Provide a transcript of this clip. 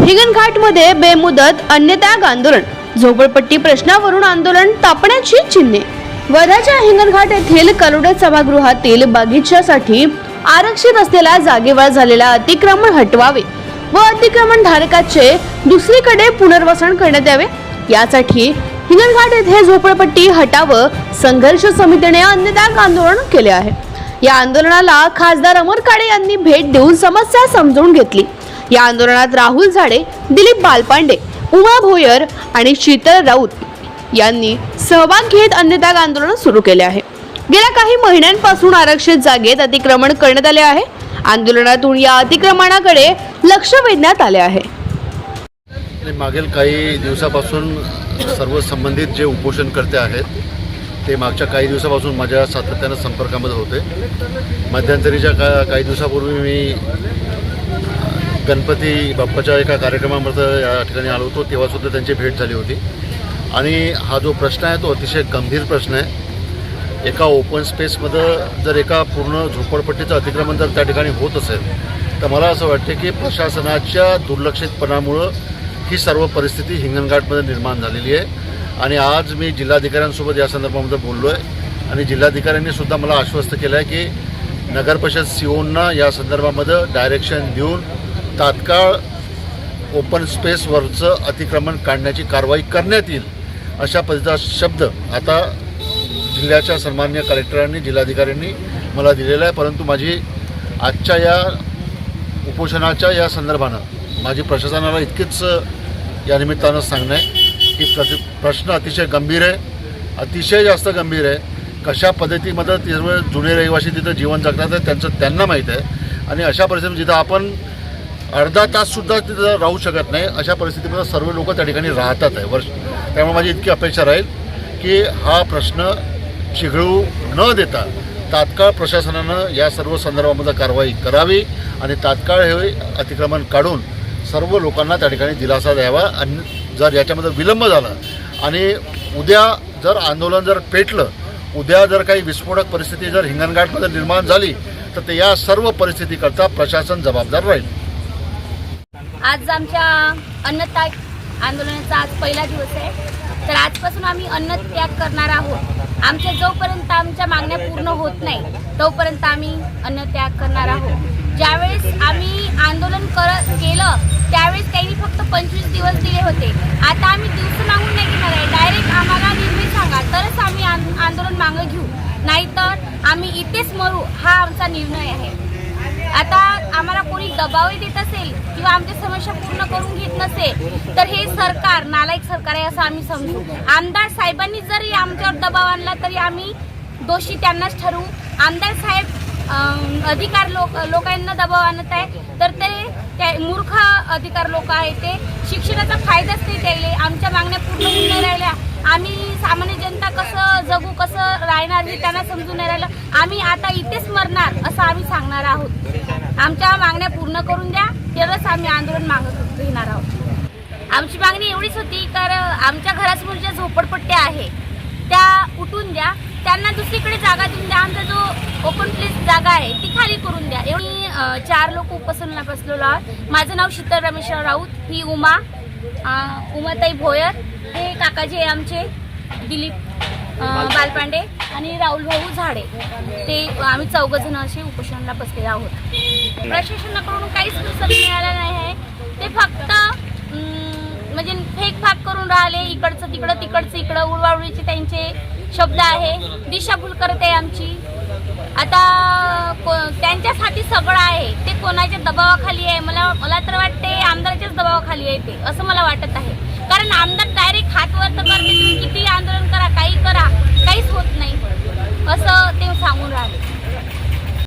हिंगणघाटमध्ये बेमुदत अन्नत्याग आंदोलन झोपडपट्टी प्रश्नावरून आंदोलन तापण्याची चिन्हे. वर्ध्याच्या हिंगणघाट येथील करोडे सभागृहातील बगीच्यासाठी आरक्षित असलेल्या जागेवर झालेला अतिक्रमण हटवावे व अतिक्रमण धारकाचे दुसरीकडे पुनर्वसन करण्यात यावे. यासाठी हिंगणघाट येथे झोपडपट्टी हटाव संघर्ष समितीने अन्नत्याग आंदोलन केले आहे. या आंदोलनाला खासदार अमर काळे यांनी भेट देऊन समस्या समजून घेतली. या आंदोलनात राहुल झाडे दिलीप बालपांडे उमा भोयर आणि शीतल राऊत यांनी सहभाग घेत अन्नत्याग आंदोलन सुरू केले आहे. गेल्या काही महिन्यांपासून आरक्षित जागेत अतिक्रमण करण्यात आले आहे. आंदोलनातून या अतिक्रमणाकडे लक्ष वेधण्यात आले आहे. आणि मागील काही दिवसापासून सर्व संबंधित जे उपोषणकर्ते आहेत ते मागच्या काही दिवसापासून माझ्या सातत्यानं संपर्कामध्ये होते. मध्यंतरीच्या का काही दिवसापूर्वी मी गणपती बाप्पाच्या एका कार्यक्रमामध्ये या ठिकाणी आलो होतो तेव्हासुद्धा त्यांची भेट झाली होती. आणि हा जो प्रश्न आहे तो अतिशय गंभीर प्रश्न आहे. एका ओपन स्पेसमध्ये जर एका पूर्ण झोपडपट्टीचं अतिक्रमण जर त्या ठिकाणी होत असेल तर मला असं वाटते की प्रशासनाच्या दुर्लक्षितपणामुळं ही सर्व परिस्थिती हिंगणघाटमध्ये निर्माण झालेली आहे. आणि आज मी जिल्हाधिकाऱ्यांसोबत या संदर्भामध्ये बोललो आहे आणि जिल्हाधिकाऱ्यांनी सुद्धा मला आश्वस्त केलं आहे की नगरपरिषद सीओंना या संदर्भामध्ये डायरेक्शन देऊन तात्काळ ओपन स्पेसवरचं अतिक्रमण काढण्याची कारवाई करण्यात येईल अशा पद्धतीचा शब्द आता जिल्ह्याच्या सन्मान्य कलेक्टरांनी जिल्हाधिकाऱ्यांनी मला दिलेला आहे. परंतु माझी आजच्या या उपोषणाच्या या संदर्भानं माझी प्रशासनाला इतकीच या निमित्तानं सांगणं आहे की प्रति प्रश्न अतिशय गंभीर आहे अतिशय जास्त गंभीर आहे. कशा पद्धतीमध्ये सर्व जुने रहिवासी तिथं जीवन जगतात आहे त्यांचं त्यांना माहीत आहे. आणि अशा परिस्थितीत जिथं आपण अर्धा ताससुद्धा तिथं राहू शकत नाही अशा परिस्थितीमध्ये सर्व लोक त्या ठिकाणी राहतात आहे. वर्ष त्यामुळे माझी इतकी अपेक्षा राहील की हा प्रश्न चिघळू न देता तात्काळ प्रशासनानं या सर्व संदर्भामध्ये कारवाई करावी आणि तात्काळ हे अतिक्रमण काढून सर्व लोकांना त्या ठिकाणी दिलासा द्यावा आणि जर याच्यामध्ये विलंब झाला आणि उद्या जर आंदोलन जर पेटलं उद्या जर काही विस्फोटक परिस्थिती जर हिंगणघाटमध्ये निर्माण झाली तर ते या सर्व परिस्थितीकरता प्रशासन जबाबदार राहील. आज आमच्या अन्नत्याग आंदोलनाचा आज पहिला दिवस आहे. तर आजपासून आम्ही अन्नत्याग करणार आहोत. आमच्या जोपर्यंत आमच्या मागण्या पूर्ण होत नाही तोपर्यंत आम्ही अन्नत्याग करणार आहोत. ज्यावेळेस आम्ही आंदोलन कर केलं त्यावेळेस त्यांनी फक्त पंचवीस दिवस दिले होते. आता आम्ही दिवस मागून नाही घेणार आहे. डायरेक्ट आम्हाला निर्णय सांगा. तरच आम्ही आंदोलन मागं घेऊ. नाहीतर आम्ही इथेच मरू. हा आमचा निर्णय आहे. आता आम्हाला कोणी दबावही देत असेल किंवा आमच्या समस्या पूर्ण करून घेत नसेल तर हे सरकार नालायक सरकार आहे असं आम्ही समजू. आमदार साहेबांनी जरी आमच्यावर दबाव आणला तरी आम्ही दोषी त्यांनाच ठरवू. आमदार साहेब अधिकार लोक लोकांना दबाव आणत आहे. तर ते त्या मूर्ख अधिकार लोक आहेत ते. शिक्षणाचा फायदाच नाही द्यायले आमच्या मागण्या पूर्ण होऊन नाही राहिल्या. आम्ही सामान्य जनता कसं जगू कसं राहणार हे त्यांना समजून नाही राहिलं. आम्ही आता इथेच मरणार असं आम्ही सांगणार आहोत. आमच्या मागण्या पूर्ण करून द्या. तरच आम्ही आंदोलन मागत घेणार आहोत. आमची मागणी एवढीच होती तर आमच्या घरासमोर ज्या झोपडपट्ट्या आहे त्या उठून द्या. त्यांना दुसरीकडे जागा देऊन द्या. आमचा जो ओपन प्लेस जागा आहे ती खाली करून द्या. एवढी चार लोक उपसनला बसलेलो आहोत. माझं नाव शीतल रमेशराव राऊत. ही उमा उमाताई भोयर. हे काकाजी आहे आमचे दिलीप बालपांडे आणि राहुल भाऊ झाडे. ते आम्ही चौघजण असे उपोषणाला बसलेले आहोत. प्रशासनाकडून काहीच रिसर्च मिळाला नाही आहे. ते फक्त म्हणजे फेक फाक करून राहिले. इकडचं तिकडं तिकडचं इकडं. उडवाउडीचे त्यांचे शब्द आहे. दिशाभूल करत आमची. आता को त्यांच्यासाठी सगळं आहे. ते कोणाच्या दबावाखाली आहे? मला मला तर वाटते आमदाराच्याच दबावाखाली आहे ते असं मला वाटत आहे. कारण आमदार डायरेक्ट हातवर तर करते तुम्ही किती आंदोलन करा काही करा काहीच होत नाही. असं ते सांगून राहिले.